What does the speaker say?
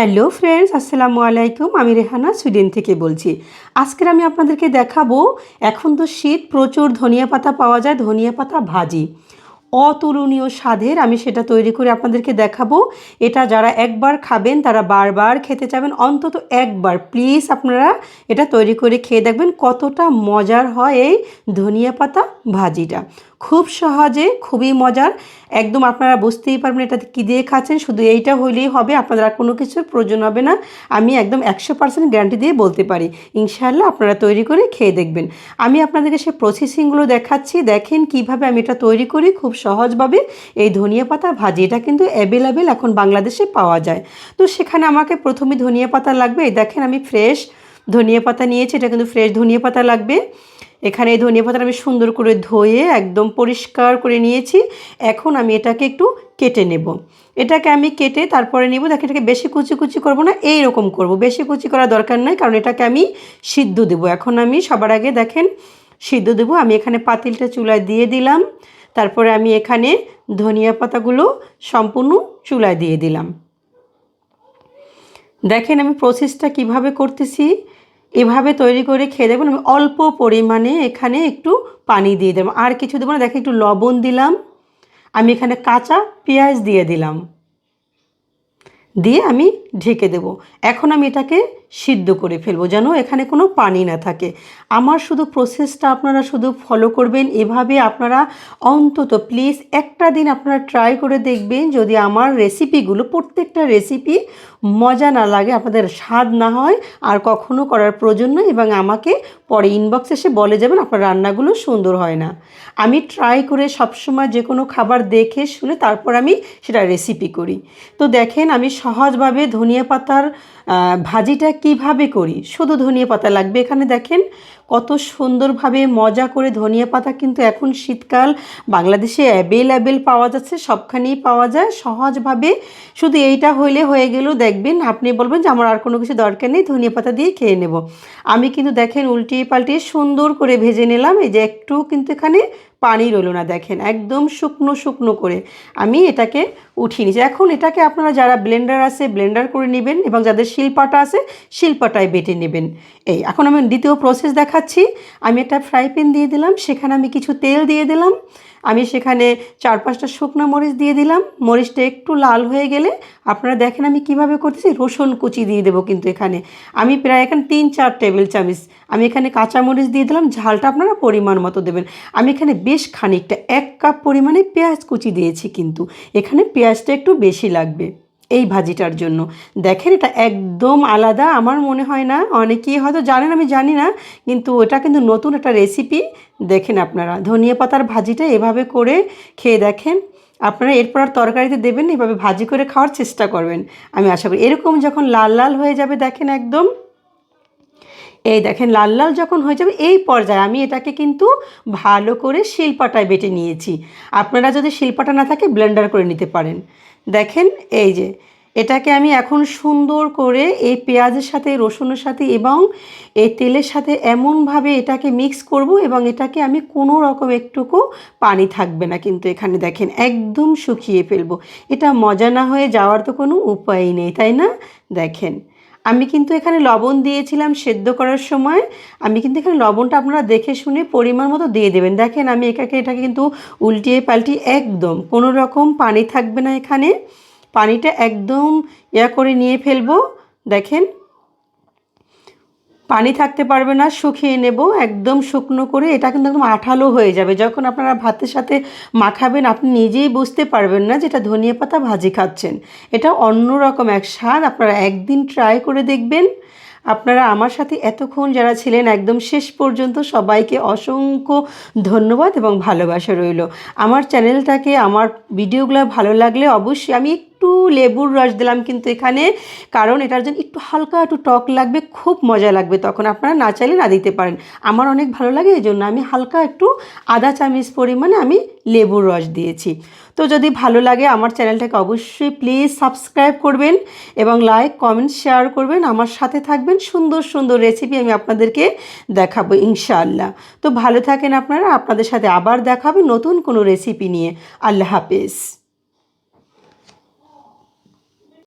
Hello friends, আসসালামু আলাইকুম। আমি রেহানা সুইডেন থেকে বলছি। আজকের আমি আপনাদেরকে দেখাবো, এখন তো শীত, প্রচুর ধনিয়া পাতা পাওয়া যায়, ধনিয়া পাতা ভাজি। অতুলনীয় স্বাদের আমি সেটা তৈরি করে আপনাদেরকে দেখাবো। এটা যারা একবার খাবেন, তারা বারবার খেতে চাবেন, অন্তত একবার। প্লিজ আপনারা এটা তৈরি করে খেয়ে দেখবেন কতটা মজার হয় এই ধনিয়া পাতা ভাজিটা। খুব সহজে, খুবই মজার। একদম আপনারা বুঝতেই পারবেন এটা কী দিয়ে খাচ্ছেন, শুধু এইটা হইলেই হবে, আপনাদের আর কোনো কিছুর প্রয়োজন হবে না। আমি একদম একশো পার্সেন্ট গ্যারান্টি দিয়ে বলতে পারি। ইনশাআল্লাহ আপনারা তৈরি করে খেয়ে দেখবেন। আমি আপনাদেরকে সে প্রসেসিংগুলো দেখাচ্ছি। দেখেন কীভাবে আমি এটা তৈরি করি, খুব সহজভাবে। এই ধনিয়া পাতা ভাজি, এটা কিন্তু অ্যাভেলেবেল এখন বাংলাদেশে পাওয়া যায়। তো সেখানে আমাকে প্রথমে ধনিয়া পাতা লাগবে। দেখেন আমি ফ্রেশ ধনিয়া পাতা নিয়েছি, এটা কিন্তু ফ্রেশ ধনিয়া পাতা লাগবে। এখানে এই ধনিয়া পাতাটা আমি সুন্দর করে ধুয়ে একদম পরিষ্কার করে নিয়েছি। এখন আমি এটাকে একটু কেটে নেব। এটাকে আমি কেটে তারপরে নেব, দেখেন এটাকে বেশি কুচি কুচি করব না এই রকম করব। বেশি কুচি করার দরকার নয় কারণ এটাকে আমি সিদ্ধ দেবো। এখন আমি সবার আগে দেখেন সিদ্ধ দেবো, আমি এখানে পাতিলটা চুলায় দিয়ে দিলাম। তারপরে আমি এখানে ধনিয়া পাতাগুলো সম্পূর্ণ চুলায় দিয়ে দিলাম। দেখেন আমি প্রসেসটা কীভাবে করতেছি। এভাবে তৈরি করে খেয়ে দেবেন আমি অল্প পরিমাণে এখানে একটু পানি দিয়ে দেবো আর কিছু দেবো না, দেখে একটু লবণ দিলাম। আমি এখানে কাঁচা পেঁয়াজ দিয়ে দিলাম। দিয়ে আমি ঢেকে দেব। এখন আমি এটাকে সিদ্ধ করে ফেলব, যেন এখানে কোনো পানি না থাকে। আমার শুধু প্রসেসটা আপনারা শুধু ফলো করবেন, এভাবে আপনারা অন্তত প্লিজ একটা দিন আপনারা ট্রাই করে দেখবেন যদি আমার রেসিপিগুলো প্রত্যেকটা রেসিপি মজা না লাগে, আপনাদের স্বাদ না হয়, আর কখনো করার প্রয়োজন নয় এবং আমাকে পরে ইনবক্স এসে বলে যাবেন আপনার রান্নাগুলো সুন্দর হয় না। আমি ট্রাই করে সবসময় যে কোনো খাবার দেখে শুনে তারপর আমি সেটা রেসিপি করি। তো দেখেন আমি সহজভাবে ধনিয়া পাতার ভাজিটা কীভাবে করি? শুধু ধনিয়া পাতা লাগবে এখানে দেখেন। কত সুন্দরভাবে মজা করে ধনিয়া পাতা কিন্তু এখন শীতকাল। বাংলাদেশে অ্যাভেলেবেল পাওয়া যাচ্ছে, সবখানেই পাওয়া যায়। সহজভাবে শুধু এইটা হইলে হয়ে গেলেও দেখবেন আপনি বলবেন যে, আমার আর কোনো কিছু দরকার নেই, ধনিয়া পাতা দিয়ে খেয়ে নেব। আমি কিন্তু দেখেন উল্টিয়ে পাল্টিয়ে সুন্দর করে ভেজে নিলাম। এই যে একটু কিন্তু এখানে পানি রইল না, দেখেন, একদম শুকনো শুকনো করে। আমি এটাকে উঠিয়ে নিয়েছি। এখন এটাকে আপনারা যারা ব্লেন্ডার আছে, ব্লেন্ডার করে নেবেন এবং যাদের শিলপাটা আছে, শিলপাটায় বেটে নেবেন। এই, এখন আমি দ্বিতীয় প্রসেস দেখাচ্ছি। আমি একটা ফ্রাই প্যান দিয়ে দিলাম, সেখানে আমি কিছু তেল দিয়ে দিলাম। আমি সেখানে চার পাঁচটা শুকনো মরিচ দিয়ে দিলাম। মরিচটা একটু লাল হয়ে গেলে আপনারা দেখেন আমি কীভাবে করতেছি, রসুন কুচি দিয়ে দেবো কিন্তু এখানে। আমি প্রায় এখানে তিন চার টেবিল চামচ। আমি এখানে কাঁচা মরিচ দিয়ে দিলাম, ঝালটা আপনারা পরিমাণ মতো দেবেন। আমি এখানে বেশ খানিকটা, এক কাপ পরিমাণে পেঁয়াজ কুচি দিয়েছি কিন্তু। এখানে পেঁয়াজটা একটু বেশি লাগবে। এই ভাজিটার জন্য। দেখেন, এটা একদম আলাদা। আমার মনে হয় না, অনেকেই হয়তো জানেন, আমি জানি না, কিন্তু এটা কিন্তু নতুন একটা রেসিপি দেখেন আপনারা, ধনিয়া পাতার ভাজিটা এভাবে করে খেয়ে দেখেন। আপনারা এরপর আর তরকারিতে দেবেন এভাবে ভাজি করে খাওয়ার চেষ্টা করবেন। আমি আশা করি এরকম যখন লাল লাল হয়ে যাবে, দেখেন একদম। এই দেখেন, লাল লাল যখন হয়ে যাবে, এই পর্যায়ে আমি এটাকে কিন্তু ভালো করে শিলপাটায় বেটে নিয়েছি। আপনারা যদি শিলপাটা না থাকে, ব্লেন্ডার করে নিতে পারেন। দেখেন, এই যে, এটাকে আমি এখন সুন্দর করে এই পেঁয়াজের সাথে, রসুনের সাথে এবং এই তেলের সাথে এমনভাবে এটাকে মিক্স করব এবং এটাকে আমি কোনো রকম একটুকু পানি থাকবে না কিন্তু এখানে দেখেন, একদম শুকিয়ে ফেলব। এটা মজা না হয়ে যাওয়ার তো কোনো উপায়ই নেই, তাই না? দেখেন আমি কিন্তু এখানে লবণ দিয়েছিলাম সেদ্ধ করার সময়। আমি কিন্তু এখানে লবণটা আপনারা দেখে শুনে পরিমাণ মতো দিয়ে দেবেন। দেখেন আমি একাকে এটাকে কিন্তু উল্টিয়ে পাল্টি একদম কোনো রকম পানি থাকবে না এখানে। পানিটা একদম ইয়া করে নিয়ে ফেলব। দেখেন পানি থাকতে পারবে না, শুকিয়ে নেব, একদম শুকনো করে, এটা কিন্তু একদম আঠালো হয়ে যাবে। যখন আপনারা ভাতের সাথে মাখাবেন, আপনি নিজেই বুঝতে পারবেন না যেটা ধনিয়া পাতা ভাজি খাচ্ছেন। এটা অন্য রকম এক স্বাদ, আপনারা একদিন ট্রাই করে দেখবেন। আপনারা আমার সাথে এতক্ষণ যারা ছিলেন, একদম শেষ পর্যন্ত সবাইকে অসংখ্য ধন্যবাদ এবং ভালোবাসা রইল। আমার চ্যানেলটাকে আমার ভিডিওগুলো ভালো লাগলে অবশ্যই আমি একটু লেবুর রস দিলাম কিন্তু এখানে, কারণ এটার জন্য একটু হালকা একটু টক লাগবে, খুব মজা লাগবে। তখন আপনারা না চাইলে না দিতে পারেন। আমার অনেক ভালো লাগে এই জন্য আমি হালকা একটু আদা চামচ পরিমাণে আমি লেবুর রস দিয়েছি। তো যদি ভালো লাগে আমার চ্যানেলটাকে অবশ্যই প্লিজ সাবস্ক্রাইব করবেন এবং লাইক, কমেন্ট, শেয়ার করবেন। আমার সাথে থাকবেন সুন্দর সুন্দর রেসিপি আমি আপনাদেরকে দেখাবো ইনশাআল্লাহ। তো ভালো থাকেন আপনারা, আপনাদের সাথে আবার দেখাবে নতুন কোনো রেসিপি নিয়ে। আল্লাহ হাফেজ।